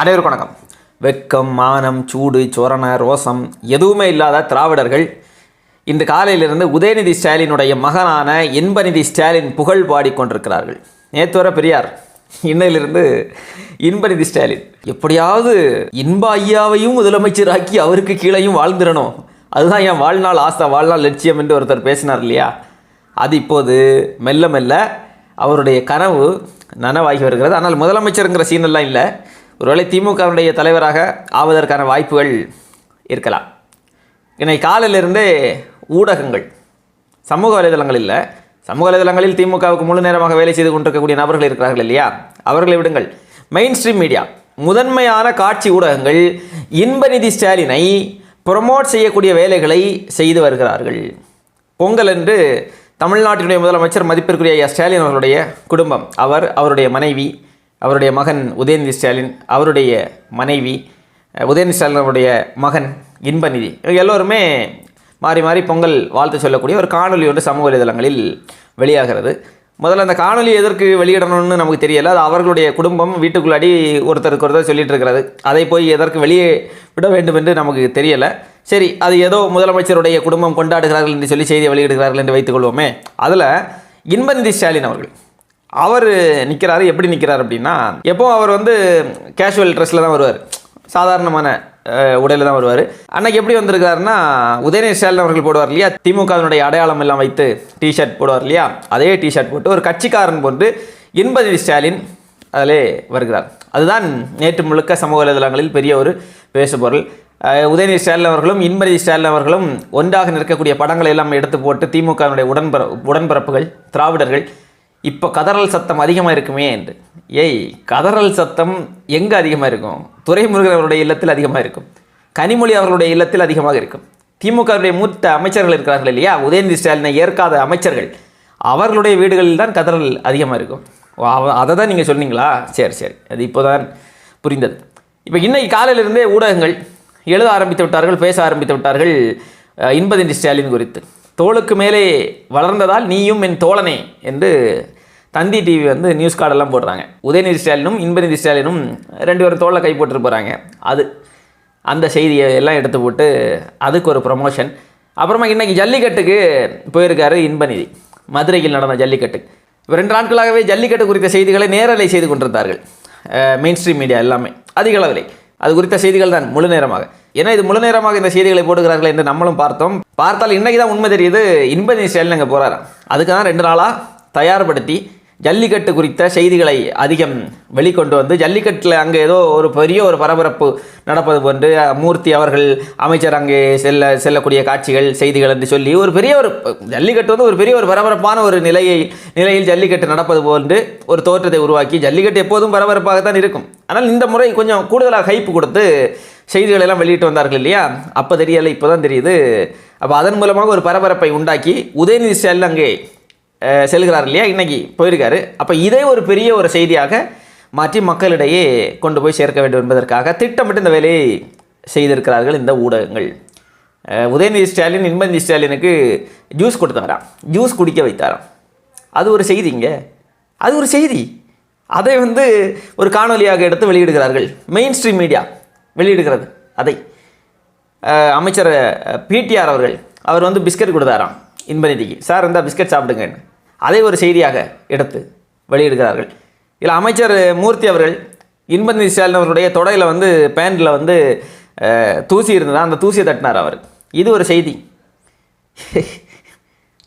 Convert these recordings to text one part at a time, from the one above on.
அனைவருக்கும் வணக்கம். வெக்கம் மானம் சூடு சொரண ரோசம் எதுவுமே இல்லாத திராவிடர்கள் இன்று காலையிலிருந்து உதயநிதி ஸ்டாலினுடைய மகனான இன்பநிதி ஸ்டாலின் புகழ் பாடிக்கொண்டிருக்கிறார்கள் நேற்று வர பெரியார் இன்னையிலிருந்து இன்பநிதி ஸ்டாலின். எப்படியாவது இன்ப ஐயாவையும் முதலமைச்சராக்கி அவருக்கு கீழேயும் வாழ்ந்துடணும். அதுதான் என் வாழ்நாள் ஆசை வாழ்நாள் லட்சியம் என்று ஒருத்தர் பேசினார் இல்லையா? அது இப்போது மெல்ல மெல்ல அவருடைய கனவு நனவாகி வருகிறது. ஆனால் முதலமைச்சருங்கிற சீனெல்லாம் இல்லை. ஒருவேளை திமுகவினுடைய தலைவராக ஆவதற்கான வாய்ப்புகள் இருக்கலாம். இன்னைக்கு காலையிலிருந்தே ஊடகங்கள் சமூக வலைதளங்கள் இல்லை. சமூக வலைதளங்களில் திமுகவுக்கு முழு நேரமாக வேலை செய்து கொண்டிருக்கக்கூடிய நபர்கள் இருக்கிறார்கள் இல்லையா? அவர்களை விடுங்கள். மெயின் ஸ்ட்ரீம் மீடியா முதன்மையான காட்சி ஊடகங்கள் இன்பநிதி ஸ்டாலினை ப்ரொமோட் செய்யக்கூடிய வேலைகளை செய்து வருகிறார்கள். பொங்கல் என்று தமிழ்நாட்டினுடைய முதலமைச்சர் மதிப்பிற்குரிய ஸ்டாலின் அவர்களுடைய குடும்பம் அவர் அவருடைய மனைவி அவருடைய மகன் உதயநிதி ஸ்டாலின் அவருடைய மனைவி உதயநிதி ஸ்டாலின் அவருடைய மகன் இன்பநிதி. இவங்க எல்லோருமே மாறி மாறி பொங்கல் வாழ்த்து சொல்லக்கூடிய ஒரு காணொலி ஒன்று சமூக வலைதளங்களில் வெளியாகிறது. முதல்ல அந்த காணொலி எதற்கு வெளியிடணும்னு நமக்கு தெரியல. அது அவர்களுடைய குடும்பம் வீட்டுக்குள்ளாடி ஒருத்தருக்கு ஒருத்தர் சொல்லிட்டு இருக்கிறது அதை போய் எதற்கு வெளியே விட வேண்டும் என்று நமக்கு தெரியலை. சரி அது ஏதோ முதலமைச்சருடைய குடும்பம் கொண்டாடுகிறார்கள் என்று சொல்லி செய்தி வெளியிடுகிறார்கள் என்று வைத்துக்கொள்வோமே. அதில் இன்பநிதி ஸ்டாலின் அவர்கள் அவர் நிற்கிறாரு எப்படி நிற்கிறார் அப்படின்னா எப்போ அவர் வந்து கேஷுவல் ட்ரெஸ்ஸில் தான் வருவார். சாதாரணமான உடையில் தான் வருவார். அன்னைக்கு எப்படி வந்திருக்காருன்னா உதயநிதி ஸ்டாலின் அவர்கள் போடுவார் இல்லையா? திமுகவினுடைய அடையாளம் எல்லாம் வைத்து டிஷர்ட் போடுவார் இல்லையா? அதே டிஷர்ட் போட்டு ஒரு கட்சிக்காரன் போட்டு இன்பதி ஸ்டாலின் அதிலே வருகிறார். அதுதான் நேற்று முழுக்க சமூக வலைதளங்களில் பெரிய ஒரு பேசுபொருள். உதயநிதி ஸ்டாலின் அவர்களும் இன்பதி ஸ்டாலின் அவர்களும் ஒன்றாக நிற்கக்கூடிய படங்களை எல்லாம் எடுத்து போட்டு திமுகவினுடைய உடன்பர உடன்பரப்புகள் திராவிடர்கள் இப்போ கதறல் சத்தம் அதிகமாக இருக்குமே என்று. ஏய் கதறல் சத்தம் எங்கே அதிகமாக இருக்கும்? துரைமுருகன் அவருடைய இல்லத்தில் அதிகமாக இருக்கும். கனிமொழி அவர்களுடைய இல்லத்தில் அதிகமாக இருக்கும். திமுகவுடைய மூத்த அமைச்சர்கள் இருக்கிறார்கள் இல்லையா? உதயநிதி ஸ்டாலினை ஏற்காத அமைச்சர்கள். அவர்களுடைய வீடுகளில் தான் கதறல் அதிகமாக இருக்கும். ஓ, அவ- அதை தான் நீங்கள் சொன்னீங்களா? சரி சரி. அது இப்போதான் புரிந்தது. இப்போ இன்னைக்கு காலையிலிருந்தே ஊடகங்கள் எழுத ஆரம்பித்து விட்டார்கள் பேச ஆரம்பித்து விட்டார்கள் அஹ், இன்பதினி ஸ்டாலின் குறித்து. தோளுக்கு மேலே வளர்ந்ததால் நீயும் என் தோழனே என்று தந்தி டிவி வந்து நியூஸ் கார்டெல்லாம் போடுறாங்க. உதயநிதி ஸ்டாலினும் இன்பநிதி ஸ்டாலினும் ரெண்டு பேரும் தோளில் கை போட்டுட்டு போகிறாங்க அது அந்த செய்தியை எல்லாம் எடுத்து போட்டு அதுக்கு ஒரு ப்ரொமோஷன் அப்புறமா இன்றைக்கி ஜல்லிக்கட்டுக்கு போயிருக்காரு இன்பநிதி. மதுரையில் நடந்த ஜல்லிக்கட்டு. இப்போ ரெண்டு நாட்களாகவே ஜல்லிக்கட்டு குறித்த செய்திகளை நேரலை செய்து கொண்டிருந்தார்கள். மெயின் ஸ்ட்ரீம் மீடியா எல்லாமே. அதிக அளவில் அது குறித்த செய்திகள் தான் முழு நேரமாக ஏன்னா இது முழு நேரமாக இந்த செய்திகளை போடுகிறார்கள் என்று நம்மளும் பார்த்தோம். பார்த்தால் இன்னைக்கு தான் உண்மை தெரியுது இன்பநிதி ஸ்டாலின் அங்கே போகிறார் அதுக்கு தான் ரெண்டு நாளாக தயார்படுத்தி ஜல்லிக்கட்டு குறித்த செய்திகளை அதிகம் வெளிக்கொண்டு வந்து ஜல்லிக்கட்டில் அங்கே ஏதோ ஒரு பெரிய ஒரு பரபரப்பு நடப்பது போன்று மூர்த்தி அவர்கள் அமைச்சர் அங்கே செல்ல செல்லக்கூடிய காட்சிகள் செய்திகள் என்று சொல்லி ஒரு பெரிய ஒரு ஜல்லிக்கட்டு வந்து ஒரு பெரிய ஒரு பரபரப்பான ஒரு நிலையை நிலையில் ஜல்லிக்கட்டு நடப்பது போன்று ஒரு தோற்றத்தை உருவாக்கி ஜல்லிக்கட்டு எப்போதும் பரபரப்பாகத்தான் இருக்கும். ஆனால் இந்த முறை கொஞ்சம் கூடுதலாக ஹைப் கொடுத்து செய்திகள் எல்லாம் வெளியிட்டு வந்தார்கள் இல்லையா? அப்போ தெரியலை இப்போ தான் தெரியுது. அப்போ அதன் மூலமாக ஒரு பரபரப்பை உண்டாக்கி உதயநிதி ஸ்டாலின் அங்கே செல்கிறார் இல்லையா? இன்றைக்கி போயிருக்காரு. அப்போ இதே ஒரு பெரிய ஒரு செய்தியாக மாற்றி மக்களிடையே கொண்டு போய் சேர்க்க வேண்டும் என்பதற்காக திட்டமிட்டு இந்த வேலையை செய்திருக்கிறார்கள் இந்த ஊடகங்கள். உதயநிதி ஸ்டாலின் இன்பநிதி ஸ்டாலினுக்கு ஜூஸ் கொடுத்தாராம் ஜூஸ் குடிக்க வைத்தாராம். அது ஒரு செய்திங்க அது ஒரு செய்தி. அதை வந்து ஒரு காணொலியாக எடுத்து வெளியிடுகிறார்கள். மெயின் ஸ்ட்ரீம் மீடியா வெளியிடுகிறது அதை. அமைச்சர் பிடிஆர் அவர்கள் அவர் வந்து பிஸ்கட் கொடுத்தாராம். இன்பநிதிக்கு. சார் இருந்தால் பிஸ்கட் சாப்பிடுங்கன்னு. அதை ஒரு செய்தியாக எடுத்து வெளியிடுகிறார்கள். இதில் அமைச்சர் மூர்த்தி அவர்கள் இன்பந்தி ஸ்டாலின் அவருடைய தொடையில் வந்து பேண்டில் வந்து தூசி இருந்ததா? அந்த தூசியை தட்டினார் அவர். இது ஒரு செய்தி.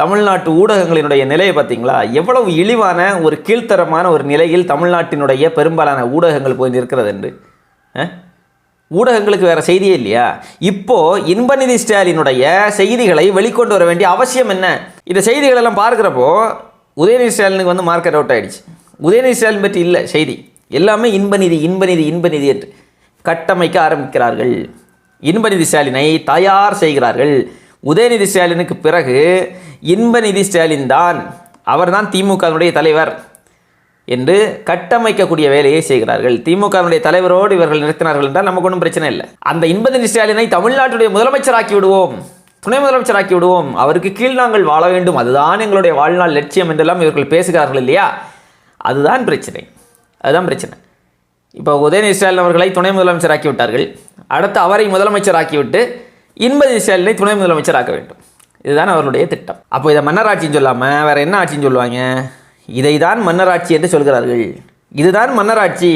தமிழ்நாட்டு ஊடகங்களினுடைய நிலையை பார்த்தீங்களா? எவ்வளவு இழிவான ஒரு கீழ்த்தரமான ஒரு நிலையில் தமிழ்நாட்டினுடைய பெரும்பாலான ஊடகங்கள் போய் நிற்கிறது என்று. ஊடகங்களுக்கு வேறு செய்தியே இல்லையா? இப்போது இன்பநிதி ஸ்டாலினுடைய செய்திகளை வெளிக்கொண்டு வர வேண்டிய அவசியம் என்ன? இந்த செய்திகளெல்லாம் பார்க்குறப்போ உதயநிதி ஸ்டாலினுக்கு வந்து மார்க்கெட் அவுட் ஆகிடுச்சு உதயநிதி ஸ்டாலின் பற்றி இல்லை செய்தி. எல்லாமே இன்பநிதி இன்பநிதி இன்பநிதி என்று கட்டமைக்க ஆரம்பிக்கிறார்கள். இன்பநிதி ஸ்டாலினை தயார் செய்கிறார்கள். உதயநிதி ஸ்டாலினுக்கு பிறகு இன்பநிதி ஸ்டாலின் தான் அவர்தான் திமுகவினுடைய தலைவர். என்று கட்டமைக்கக்கூடிய வேலையை செய்கிறார்கள். திமுகவினுடைய தலைவரோடு இவர்கள் நிறுத்தினார்கள் என்றால் நமக்கு ஒன்றும் பிரச்சனை இல்லை. அந்த இன்பதின் ஸ்டாலினை தமிழ்நாட்டுடைய முதலமைச்சராக்கி விடுவோம். துணை முதலமைச்சராக்கி விடுவோம். அவருக்கு கீழ் நாங்கள் வாழ வேண்டும். அதுதான் எங்களுடைய வாழ்நாள் லட்சியம் என்றெல்லாம் இவர்கள் பேசுகிறார்கள் இல்லையா? அதுதான் பிரச்சனை. அதுதான் பிரச்சனை. இப்போ உதயநிதி ஸ்டாலின் அவர்களை துணை முதலமைச்சராக்கி விட்டார்கள். அடுத்து அவரை முதலமைச்சராக்கிவிட்டு இன்பதி ஸ்டாலினை துணை முதலமைச்சராக்க வேண்டும். இதுதான் அவருடைய திட்டம். அப்போ இதை மன்னராட்சின்னு சொல்லாமல் வேறு என்ன ஆட்சின்னு சொல்லுவாங்க? இதை தான் மன்னராட்சி என்று சொல்கிறார்கள். இதுதான் மன்னராட்சி.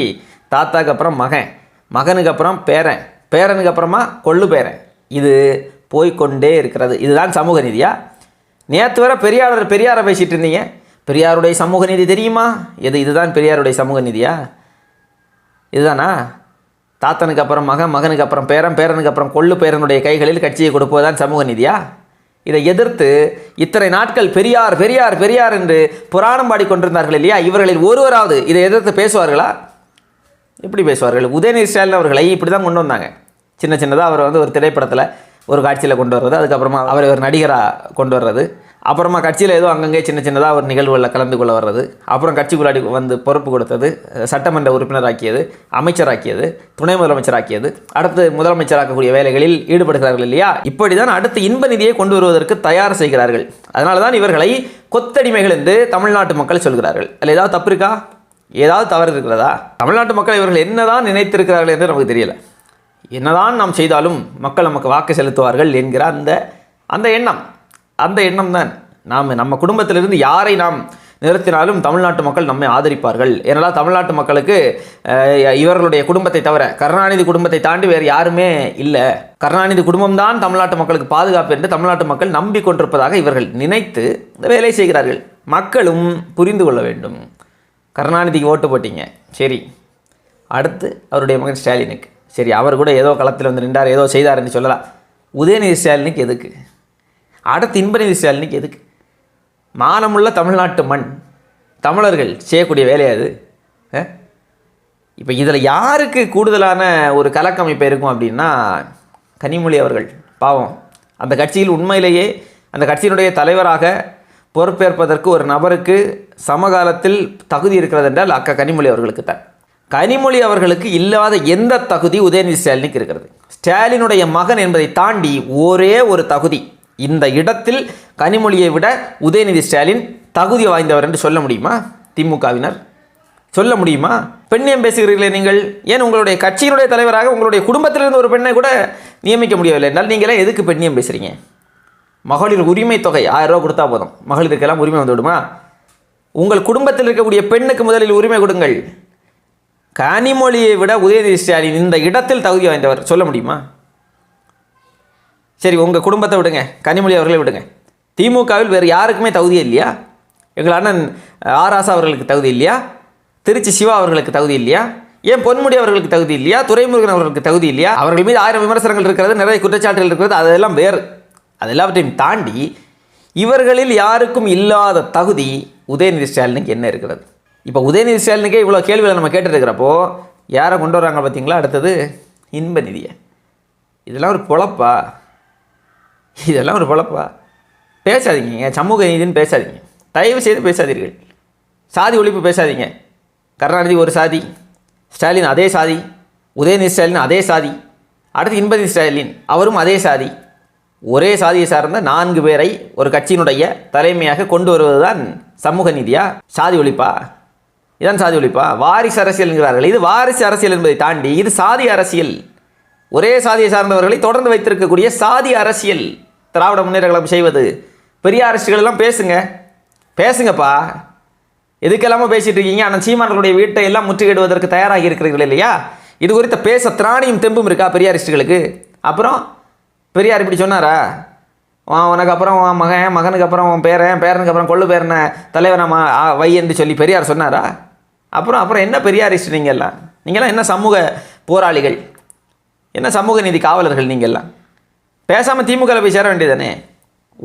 தாத்தாக்கு அப்புறம் மகன். மகனுக்கு அப்புறம் பேரன். பேரனுக்கு அப்புறமா கொள்ளு பேரன். இது போய்க்கொண்டே இருக்கிறது. இதுதான் சமூக நீதியா? நேற்று வர பெரியாரர் பெரியாரை பேசிட்டு இருந்தீங்க. பெரியாருடைய சமூக நீதி தெரியுமா? எது இதுதான் பெரியாருடைய சமூக நீதியா? இதுதானா? தாத்தனுக்கு அப்புறம் மகன் மகனுக்கு அப்புறம் பேரன் பேரனுக்கு அப்புறம் கொள்ளு பேரனுடைய கைகளில் கட்சியை கொடுப்பதுதான் சமூக நீதியா? இதை எதிர்த்து இத்தனை நாட்கள் பெரியார் பெரியார் பெரியார் என்று புராணம் பாடிக்கொண்டிருந்தார்கள் இல்லையா? இவர்களில் ஒருவராவது இதை எதிர்த்து பேசுவார்களா? எப்படி பேசுவார்கள். உதயநிதி ஸ்டாலின் அவர்களை இப்படி தான் கொண்டு வந்தாங்க. சின்ன சின்னதாக அவர் வந்து ஒரு திரைப்படத்தில் ஒரு காட்சியில் கொண்டு வர்றது அதுக்கப்புறமா அவரை ஒரு நடிகராக கொண்டு வர்றது. அப்புறமா கட்சியில் ஏதோ அங்கங்கே சின்ன சின்னதாக ஒரு நிகழ்வுகளில் கலந்து கொள்ள வர்றது. அப்புறம் கட்சிக்குள்ளாடி வந்து பொறுப்பு கொடுத்தது சட்டமன்ற உறுப்பினராக்கியது அமைச்சராக்கியது துணை முதலமைச்சராக்கியது. அடுத்து முதலமைச்சராக்கக்கூடிய வேலைகளில் ஈடுபடுகிறார்கள் இல்லையா? இப்படி தான் அடுத்து இன்ப நிதியை கொண்டு வருவதற்கு தயார் செய்கிறார்கள். அதனால தான் இவர்களை கொத்தடிமைகள் என்று தமிழ்நாட்டு மக்கள் சொல்கிறார்கள். அதில் ஏதாவது தப்பு இருக்கா? ஏதாவது தவறு இருக்கிறதா? தமிழ்நாட்டு மக்கள் இவர்கள் என்னதான் நினைத்திருக்கிறார்கள் என்று நமக்கு தெரியல. என்னதான் நாம் செய்தாலும் மக்கள் நமக்கு வாக்கு செலுத்துவார்கள் என்கிற அந்த அந்த எண்ணம். அந்த எண்ணம் தான். நாம் நம்ம குடும்பத்திலிருந்து யாரை நாம் நிறுத்தினாலும் தமிழ்நாட்டு மக்கள் நம்மை ஆதரிப்பார்கள். ஏன்னா தமிழ்நாட்டு மக்களுக்கு இவர்களுடைய குடும்பத்தை தவிர கருணாநிதி குடும்பத்தை தாண்டி வேறு யாருமே இல்லை. கருணாநிதி குடும்பம்தான் தமிழ்நாட்டு மக்களுக்கு பாதுகாப்பு என்று தமிழ்நாட்டு மக்கள் நம்பிக்கொண்டிருப்பதாக இவர்கள் நினைத்து வேலை செய்கிறார்கள். மக்களும் புரிந்து கொள்ள வேண்டும். கருணாநிதிக்கு ஓட்டு போட்டீங்க. சரி. அடுத்து அவருடைய மகன் ஸ்டாலினுக்கு. சரி அவர் கூட ஏதோ களத்தில் வந்து நின்றார் ஏதோ செய்தார்ன்னு சொல்லலாம். உதயநிதி ஸ்டாலினுக்கு எதுக்கு? அடுத்து இன்பநிதி ஸ்டாலினுக்கு எதுக்கு? மானமுள்ள தமிழ்நாட்டு மண். தமிழர்கள் செய்யக்கூடிய வேலையாது இப்போ இதில் யாருக்கு கூடுதலான ஒரு கலக்கம் இப்போ இருக்கும் அப்படின்னா கனிமொழி அவர்கள். பாவம். அந்த கட்சியில் உண்மையிலேயே அந்த கட்சியினுடைய தலைவராக பொறுப்பேற்பதற்கு ஒரு நபருக்கு சமகாலத்தில் தகுதி இருக்கிறது என்றால் அக்கா கனிமொழி அவர்களுக்கு தான் கனிமொழி அவர்களுக்கு இல்லாத எந்த தகுதி உதயநிதி ஸ்டாலினுக்கு இருக்கிறது? ஸ்டாலினுடைய மகன் என்பதை தாண்டி ஒரே ஒரு தகுதி இந்த இடத்தில் கனிமொழியை விட உதயநிதி ஸ்டாலின் தகுதி வாய்ந்தவர் என்று சொல்ல முடியுமா? திமுகவினர்? சொல்ல முடியுமா? பெண்ணியம் பேசுகிறீர்களே நீங்கள்? ஏன் உங்களுடைய கட்சியினுடைய தலைவராக உங்களுடைய குடும்பத்திலிருந்து ஒரு பெண்ணை கூட நியமிக்க முடியவில்லை என்றால் நீங்களே எதுக்கு பெண்ணியம் பேசுகிறீங்க மகளிர் உரிமை தொகை ஆயிரம் ரூபா கொடுத்தா போதும். மகளிருக்கெல்லாம் உரிமை வந்துவிடுமா உங்கள் குடும்பத்தில் இருக்கக்கூடிய பெண்ணுக்கு முதலில் உரிமை கொடுங்கள். கனிமொழியை விட உதயநிதி ஸ்டாலின் இந்த இடத்தில் தகுதி வாய்ந்தவர் சொல்ல முடியுமா? சரி உங்கள் குடும்பத்தை விடுங்க. கனிமொழி அவர்களை விடுங்க. திமுகவில் வேறு யாருக்குமே தகுதி இல்லையா? எங்கள் அண்ணன் ஆர். ஆசா அவர்களுக்கு தகுதி இல்லையா? திருச்சி சிவா அவர்களுக்கு தகுதி இல்லையா? ஏன் பொன்முடி அவர்களுக்கு தகுதி இல்லையா? துரைமுருகன் அவர்களுக்கு தகுதி இல்லையா? அவர்கள் மீது ஆயிரம் விமர்சனங்கள் இருக்கிறது நிறைய குற்றச்சாட்டுகள் இருக்கிறது அதெல்லாம் வேறு. அதெல்லாவற்றையும் தாண்டி இவர்களில் யாருக்கும் இல்லாத தகுதி உதயநிதி ஸ்டாலினுக்கு என்ன இருக்கிறது? இப்போ உதயநிதி ஸ்டாலினுக்கே இவ்வளோ கேள்விகளை நம்ம கேட்டுருக்கிறப்போ யாரை கொண்டு வராங்க பார்த்தீங்களா? அடுத்தது இன்ப நிதியை இதெல்லாம் ஒரு பொழப்பா? இதெல்லாம் ஒரு பழப்பா? பேசாதீங்க. சமூக நீதின்னு பேசாதீங்க. தயவு செய்து பேசாதீர்கள். சாதி ஒழிப்பு பேசாதீங்க. கருணாநிதி ஒரு சாதி ஸ்டாலின் அதே சாதி உதயநிதி ஸ்டாலின் அதே சாதி அடுத்து இன்பதி ஸ்டாலின் அவரும் அதே சாதி. ஒரே சாதியை சார்ந்த நான்கு பேரை ஒரு கட்சியினுடைய தலைமையாக கொண்டு வருவதுதான் சமூக நீதியா? சாதி ஒழிப்பா? இதான் சாதி ஒழிப்பா? வாரிசு அரசியல் என்கிறார்கள். இது வாரிசு அரசியல் என்பதை தாண்டி இது சாதி அரசியல். ஒரே சாதியை சார்ந்தவர்களை தொடர்ந்து வைத்திருக்கக்கூடிய சாதி அரசியல். திராவிட முன்னேற்ற கழகம் செய்வது? பெரியாரிஸ்டுகள் எல்லாம் பேசுங்க. பேசுங்கப்பா. எதுக்கெல்லாமோ பேசிட்டு இருக்கீங்க. ஆனால் சீமானர்களுடைய வீட்டை எல்லாம் முற்றுகையிடுவதற்கு தயாராகி இருக்கிறீர்கள் இல்லையா? இது குறித்த பேச திராணியும் தெம்பும் இருக்கா பெரியாரிஸ்டுகளுக்கு அப்புறம் பெரியார் இப்படி சொன்னாரா? உன் உனக்கு அப்புறம் உன் மகன் மகனுக்கு அப்புறம் உன் பேரன் பேரனுக்கு அப்புறம் கொள்ளு பேரனை தலைவனை வை என்று சொல்லி பெரியார் சொன்னாரா? அப்புறம் அப்புறம் என்ன பெரியாரிஸ்ட் நீங்கள் எல்லாம்? நீங்களாம் என்ன சமூக போராளிகள்? என்ன சமூக நீதி காவலர்கள் நீங்கள் எல்லாம்? பேசாமல் திமுகவில் போய் சேர வேண்டியதானே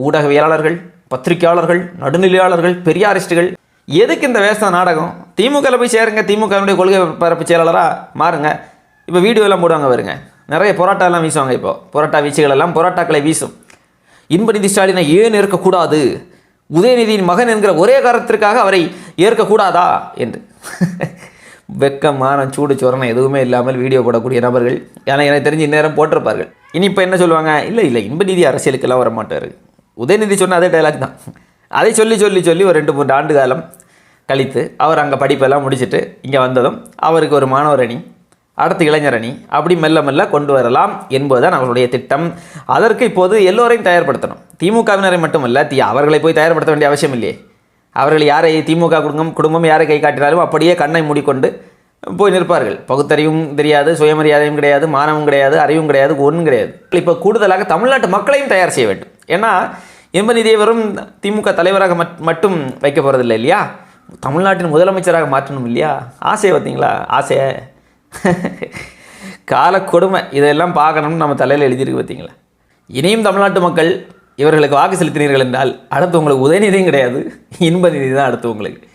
ஊடகவியலாளர்கள் பத்திரிகையாளர்கள் நடுநிலையாளர்கள் பெரியாரிஸ்டுகள் எதுக்கு இந்த வேஸ்த நாடகம்? திமுகவில் போய் சேருங்க திமுகவினுடைய கொள்கை பரப்பு செயலாளராக மாறுங்க. இப்போ வீடியோ எல்லாம் போடுவாங்க வருங்க நிறைய பொரோட்டா வீசுவாங்க இப்போது பொரோட்டா வீச்சுகள் எல்லாம் பொரோட்டாக்களை வீசும். இன்பநிதி ஸ்டாலினை ஏன் ஏற்கக்கூடாது? உதயநிதியின் மகன் என்கிற ஒரே காரணத்திற்காக அவரை ஏற்கக்கூடாதா? என்று. வெக்கம் மானம் சூடு சொரணம் எதுவுமே இல்லாமல் வீடியோ போடக்கூடிய நபர்கள். ஏன்னா எனக்கு தெரிஞ்சு இந்நேரம் போட்டிருப்பார்கள். இனி இப்போ என்ன சொல்லுவாங்க? இல்லை இல்லை இன்பநீதி அரசியலுக்கெல்லாம் வர மாட்டார் உதயநிதி சொன்ன அதே டைலாக் தான். அதை சொல்லி சொல்லி சொல்லி ஒரு ரெண்டு மூன்று ஆண்டு காலம் கழித்து அவர் அங்கே படிப்பெல்லாம் முடிச்சுட்டு இங்கே வந்ததும் அவருக்கு ஒரு மாணவர் அணி அடுத்து இளைஞர் அணி அப்படி மெல்ல மெல்ல கொண்டு வரலாம் என்பதுதான் அவர்களுடைய திட்டம். அதற்கு இப்போது எல்லோரையும் தயார்படுத்தணும். திமுகவினரை மட்டுமல்ல தி அவர்களை போய் தயார்படுத்த வேண்டிய அவசியம் இல்லையே. அவர்கள் யாரை திமுக குடும்பம் குடும்பம் யாரை கை காட்டினாலும் அப்படியே கண்ணை மூடிக்கொண்டு போய் நிற்பார்கள். பகுத்தறிவும் தெரியாது சுயமரியாதையும் கிடையாது மானமும் கிடையாது அறிவும் கிடையாது ஒன்றும் கிடையாது. இப்போ கூடுதலாக தமிழ்நாட்டு மக்களையும் தயார் செய்ய வேண்டும். ஏன்னா எம்பநிதியை வெறும் திமுக தலைவராக மட்- மட்டும் வைக்க போகிறதில்லை இல்லையா? தமிழ்நாட்டின் முதலமைச்சராக மாற்றணும் இல்லையா? ஆசையை பார்த்தீங்களா? ஆசையை கால கொடுமை இதெல்லாம் பார்க்கணும்னு நம்ம தலையில் எழுதியிருக்கு பார்த்தீங்களா? இனியும் தமிழ்நாட்டு மக்கள் இவர்களுக்கு வாக்கு செலுத்தினீர்கள் என்றால் அடுத்து உங்களுக்கு உதயநிதியும் கிடையாது. இன்பநிதி தான் அடுத்து உங்களுக்கு.